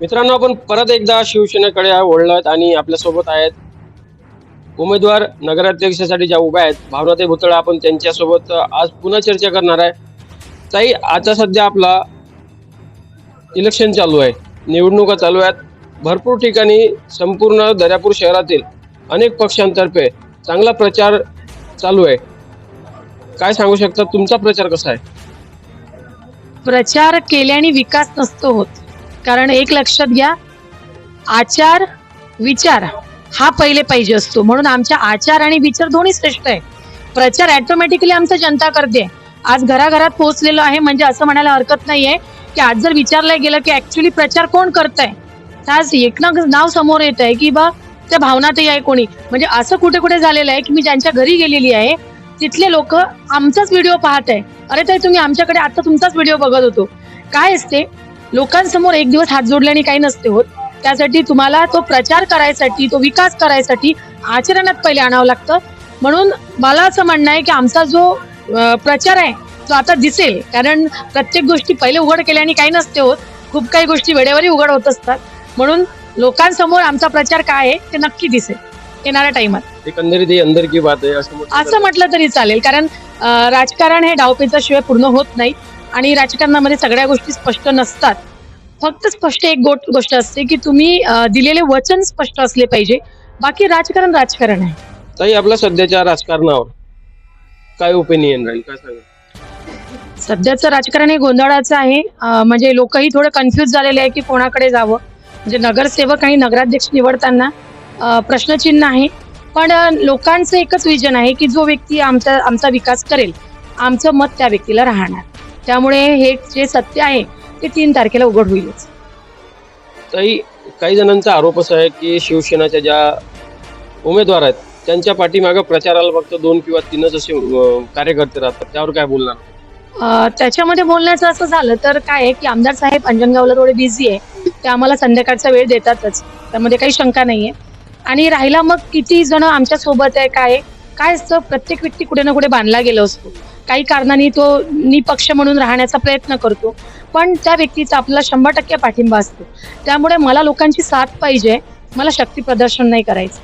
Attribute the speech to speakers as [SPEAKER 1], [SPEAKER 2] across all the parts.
[SPEAKER 1] मित्रांनो आपण परत एकदा शिवसेनेकडे वळलोत आणि आपल्यासोबत आहेत उमेदवार नगराध्यक्षासाठी ज्या उभ्या आहेत भावनाताई भुतळा आपण त्यांच्यासोबत आज पुन्हा चर्चा करणार आहे. ताई आता सध्या आपला इलेक्शन चालू आहे. निवडणुका चालू आहेत. भरपूर ठिकाणी संपूर्ण दर्यापूर शहरातील अनेक पक्षांतर्फे चांगला प्रचार चालू आहे. काय सांगू शकता? तुमचा प्रचार कसा आहे?
[SPEAKER 2] प्रचार केल्याने विकास नसतो होत. कारण एक लक्षात घ्या आचार विचार हा पहिले पाहिजे असतो. म्हणून आमच्या आचार आणि विचार दोन्ही श्रेष्ठ आहे. प्रचार ॲटोमॅटिकली आमचं जनता करते. आज घराघरात पोहोचलेलो आहे म्हणजे असं म्हणायला हरकत नाहीये की आज जर विचारलं गेलं की ऍक्च्युली प्रचार कोण करत तर आज एक ना नाव समोर येत आहे की बा त्या भावनातही आहे कोणी. म्हणजे असं कुठे कुठे झालेलं आहे की मी ज्यांच्या घरी गेलेली आहे तिथले लोक आमचाच व्हिडिओ पाहत आहे. अरे ताई तुम्ही आमच्याकडे आता तुमचाच व्हिडिओ बघत होतो. काय असते? लोकांसमोर एक दिवस हात जोडल्याने काही नसते होत. त्यासाठी तुम्हाला तो प्रचार करायसाठी तो विकास करायसाठी आचरणात पहिले आणावं लागतं. म्हणून मला असं म्हणणं आहे की आमचा जो प्रचार आहे तो आता दिसेल. कारण प्रत्येक गोष्टी पहिले उघड केल्याने काही नसते होत. खूप काही गोष्टी वेळेवरही उघड होत असतात. म्हणून लोकांसमोर आमचा प्रचार काय आहे ते नक्की दिसेल. येणाऱ्या टाइमात
[SPEAKER 1] एकंदरीत अंदर की बात आहे असं म्हटलं
[SPEAKER 2] तरी चालेल. कारण राजकारण हे डावपेचा शिवाय पूर्ण होत नाही. आणि राजकारणामध्ये सगळ्या गोष्टी स्पष्ट नसतात. फक्त स्पष्ट एक गोट गोष्ट असते की तुम्ही दिलेले वचन स्पष्ट असले पाहिजे. बाकी राजकारण राजकारण आहे.
[SPEAKER 1] ताई आपल्या सध्याच्या राजकारणावर काय ओपिनियन राहील? काय सांगा
[SPEAKER 2] सध्याचं राजकारण हे गोंधळाचं आहे. म्हणजे लोकही थोडं कन्फ्युज झालेले आहे की कोणाकडे जावं. म्हणजे नगरसेवक आणि नगराध्यक्ष निवडताना प्रश्नचिन्ह आहे. पण लोकांचं एकच विजन आहे की जो व्यक्ती आमचा आमचा विकास करेल आमचं मत त्या व्यक्तीला राहणार. त्यामुळे हे जे सत्य आहे ते तीन तारखेला उघड होईलच.
[SPEAKER 1] ताई काही जणांचा आरोप असा आहे की शिवसेनाच्या ज्या उमेदवार आहेत त्यांच्या पाठीमागं प्रचाराला फक्त दोन किंवा तीनच असे कार्यकर्ते राहतात. त्यावर काय बोलणार?
[SPEAKER 2] त्याच्यामध्ये बोलण्याचं असं झालं तर काय आहे की आमदार साहेब अंजनगावला थोडे बिझी आहे ते आम्हाला संध्याकाळचा वेळ देतातच. त्यामध्ये काही शंका नाहीये. आणि राहिला मग किती जण आमच्यासोबत आहे काय काय असतं प्रत्येक व्यक्ती कुठे ना कुठे बांधला गेला असतो. काही कारणाने तो निपक्ष म्हणून राहण्याचा प्रयत्न करतो. पण त्या व्यक्तीचा आपला शंभर टक्के पाठिंबा असतो. त्यामुळे मला लोकांची साथ पाहिजे. मला शक्ती प्रदर्शन नाही करायचं.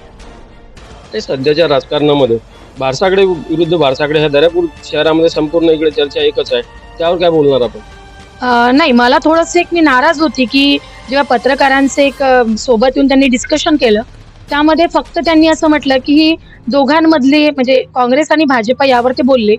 [SPEAKER 1] ते सध्याच्या राजकारणामध्ये भारसाकडे विरुद्ध भारसाकडे ह्या दर्यापूर शहरामध्ये संपूर्ण इकडे चर्चा एकच आहे. त्यावर काय बोलणार आपण?
[SPEAKER 2] नाही मला थोडंसं एक मी नाराज होती की जेव्हा पत्रकारांचे एक सोबत येऊन त्यांनी डिस्कशन केलं त्यामध्ये फक्त त्यांनी असं म्हटलं की ही दोघांमधले म्हणजे काँग्रेस आणि भाजपा यावर ते बोलले.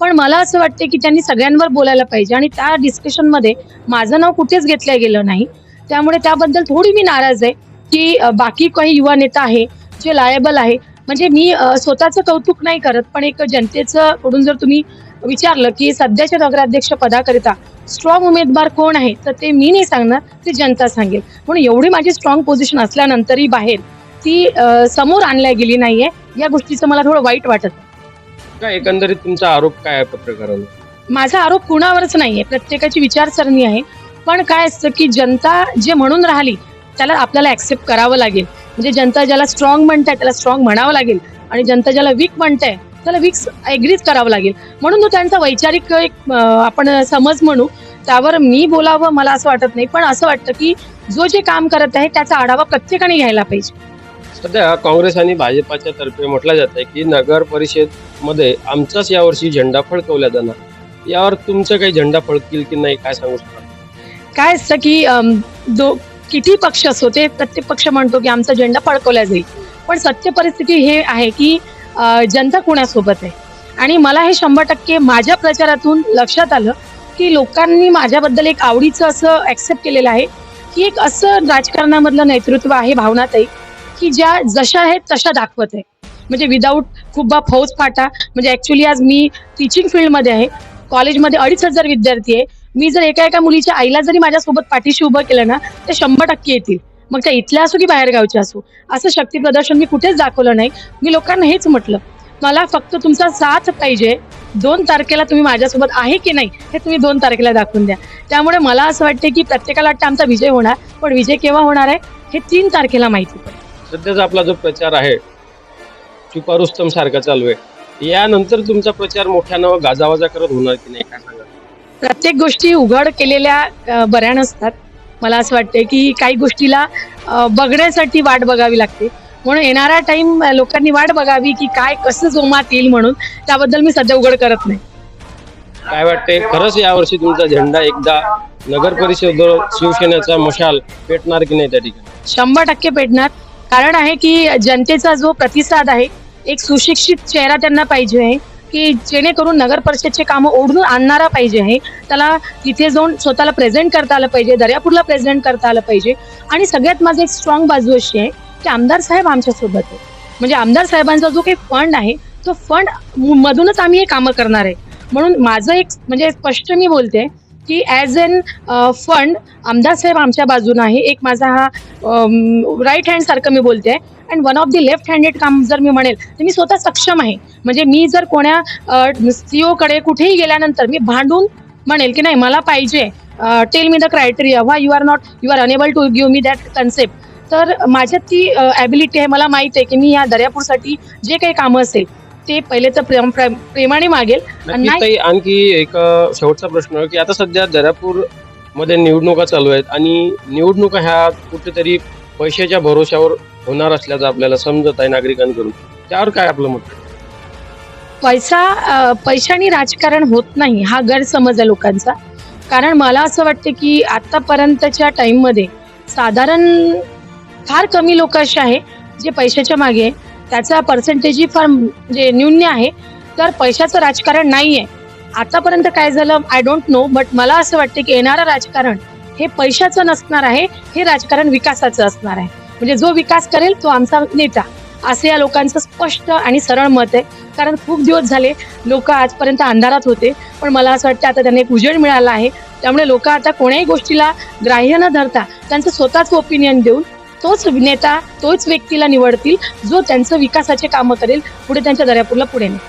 [SPEAKER 2] पण मला असं वाटते की त्यांनी सगळ्यांवर बोलायला पाहिजे आणि त्या डिस्कशनमध्ये माझं नाव कुठेच घेतलं गेलं नाही. त्यामुळे त्याबद्दल थोडी मी नाराज आहे की बाकी काही युवा नेता आहे जे लायबल आहे. म्हणजे मी स्वतःचं कौतुक नाही करत पण एक जनतेचं कडून जर तुम्ही विचारलं की सध्याच्या नगराध्यक्ष पदाकरिता स्ट्रॉंग उमेदवार कोण आहे तर ते मी नाही सांगणार ते जनता सांगेल. म्हणून एवढी माझी स्ट्रॉंग पोझिशन असल्यानंतरही बाहेर ती समोर आणल्या गेली नाहीये. या गोष्टीचं मला थोडं वाईट वाटत. आहे.
[SPEAKER 1] काय एकंदरीत तुमचा आरोप काय आहे पत्रकारांना
[SPEAKER 2] माझा आरोप कुणावरच नाहीये. प्रत्येकाची विचारसरणी आहे. पण काय असतं की जनता जे म्हणून राहिली त्याला आपल्याला ऍक्सेप्ट करावं लागेल. म्हणजे जनता ज्याला स्ट्रॉंग म्हणताय त्याला स्ट्रॉंग म्हणावं लागेल. आणि जनता ज्याला वीक म्हणताय त्याला वीक एग्रीज करावं लागेल. म्हणून तो त्यांचा वैचारिक एक अं, आपण समज म्हणू त्यावर मी बोलावं मला असं वाटत नाही. पण असं वाटतं की जो जे काम करत आहे त्याचा आढावा प्रत्येकाने घ्यायला पाहिजे.
[SPEAKER 1] सध्या काँग्रेस आणि भाजपाच्या तर्फे म्हटलं जात आहे की नगर परिषदमध्ये आमचाच यावर्षी झेंडा फडकवला जाणार. यावर तुमचं काही झेंडा फडकील की नाही काय सांगू शकता
[SPEAKER 2] काय असतं की दो किती पक्ष असो ते प्रत्येक पक्ष म्हणतो की आमचा झेंडा फडकवला जाईल. पण सत्य परिस्थिती हे आहे की जनता कोणासोबत आहे? आणि मला हे शंभर टक्के माझ्या प्रचारातून लक्षात आलं की लोकांनी माझ्याबद्दल एक आवडीचं असं ऍक्सेप्ट केलेलं आहे की एक असं राजकारणामधलं नेतृत्व आहे भावनाताई. की ज्या जशा आहेत तशा दाखवत आहे. म्हणजे विदाऊट खूप बा फौज फाटा. म्हणजे ऍक्च्युली आज मी टीचिंग फील्डमध्ये आहे. कॉलेजमध्ये अडीच हजार विद्यार्थी आहे. मी जर एका एका मुलीच्या आईला जरी माझ्यासोबत पाठीशी उभं केलं ना ते शंभर टक्के येतील. मग त्या इथल्या असो की बाहेरगावच्या असो. असं शक्ती प्रदर्शन मी कुठेच दाखवलं नाही. मी लोकांना हेच म्हटलं मला फक्त तुमचा साथ पाहिजे. दोन तारखेला तुम्ही माझ्यासोबत आहे की नाही हे तुम्ही दोन तारखेला दाखवून द्या. त्यामुळे मला असं वाटते की प्रत्येकाला वाटतं आमचा विजय होणार पण विजय केव्हा होणार आहे हे तीन तारखेला माहिती पडेल
[SPEAKER 1] सध्याचा आपला जो प्रचार आहे चुपारुस्तम सारखा चालू आहे. यानंतर तुमचा प्रचार मोठ्यानं गाजावाजा करत होणार की नाही काय सांगा
[SPEAKER 2] प्रत्येक गोष्टी उघड केलेल्या बऱ्या नसतात मला असं वाटतंय की काही गोष्टीला बघण्यासाठी वाट बघावी लागते. म्हणून येणारा टाइम लोकांनी वाट बघावी की काय कसं जोमात येईल म्हणून. त्याबद्दल मी सध्या उघड करत नाही.
[SPEAKER 1] काय वाटतंय? खरंच यावर्षी तुमचा झेंडा एकदा नगर परिषद शिवसेनेचा मशाल पेटणार की नाही त्या ठिकाणी?
[SPEAKER 2] शंभर टक्के पेटणार. कारण आहे की जनतेचा जो प्रतिसाद आहे एक सुशिक्षित चेहरा त्यांना पाहिजे आहे की जेणेकरून नगर परिषदचे कामं ओढून आणणारा पाहिजे आहे. त्याला तिथे जाऊन स्वतःला प्रेझेंट करता आलं पाहिजे दर्यापूरला प्रेझेंट करता आलं पाहिजे. आणि सगळ्यात माझं एक स्ट्रॉंग बाजू अशी आहे की आमदार साहेब आमच्यासोबत आहे म्हणजे आमदार साहेबांचा जो काही फंड आहे तो फंड मधूनच आम्ही हे कामं करणार आहे. म्हणून माझं एक म्हणजे स्पष्ट मी बोलते की ॲज एन फंड आमदार साहेब आमच्या बाजूनं आहे. एक माझा हा um, राईट हँड सारखं मी बोलते. And one of the left handed काम जर मी म्हणेल तर मी स्वतः सक्षम आहे. म्हणजे मी जर कोण्या uh, सीओकडे कुठेही गेल्यानंतर मी भांडून म्हणेल की नाही मला पाहिजे tell me the criteria why you are not you are unable to give me that concept तर माझ्यात ती uh, ॲबिलिटी आहे. मला माहीत आहे की मी या दर्यापूरसाठी जे काही कामं असेल ते पहिले तर प्रेम प्रेम- प्रेमाने मागेल आणि
[SPEAKER 1] नक्कीच
[SPEAKER 2] नाही
[SPEAKER 1] ताई आणखी एक अ, शेवटचा प्रश्न की आता सध्या दर्यापूरमध्ये निवडणुका चालू आहेत आणि निवडणुका ह्या कुठेतरी पैशाच्या भरोश्यावर होणार असल्याचं आपल्याला समजत आहे नागरिकांकडून त्यावर काय आपलं मत?
[SPEAKER 2] पैसा अ, पैशाने राजकारण होत नाही हा गैरसमज आहे लोकांचा कारण मला असं वाटतं की आतापर्यंतच्या टाईममध्ये साधारण फार कमी लोक असे आहे जे पैशाच्या मागे आहे. त्याचा पर्सेंटेजही फार म्हणजे न्यून्य आहे. तर पैशाचं राजकारण नाही आहे आतापर्यंत काय झालं? आय डोंट नो बट मला असं वाटतं की येणारं राजकारण हे पैशाचं नसणार आहे हे राजकारण विकासाचं असणार आहे. म्हणजे जो विकास करेल तो आमचा नेता. असं या लोकांचं स्पष्ट आणि सरळ मत आहे. कारण खूप दिवस झाले लोक आजपर्यंत अंधारात होते. पण मला असं वाटतं आता त्यांना एक उजेड मिळाला आहे. त्यामुळे लोक आता कोण्याही गोष्टीला ग्राह्य न धरता त्यांचं स्वतःचं ओपिनियन देऊन तोच नेता तोच व्यक्तीला निवडतील जो त्यांचं विकासाचे कामं करेल पुढे त्यांच्या दर्यापूरला पुढे नेईल.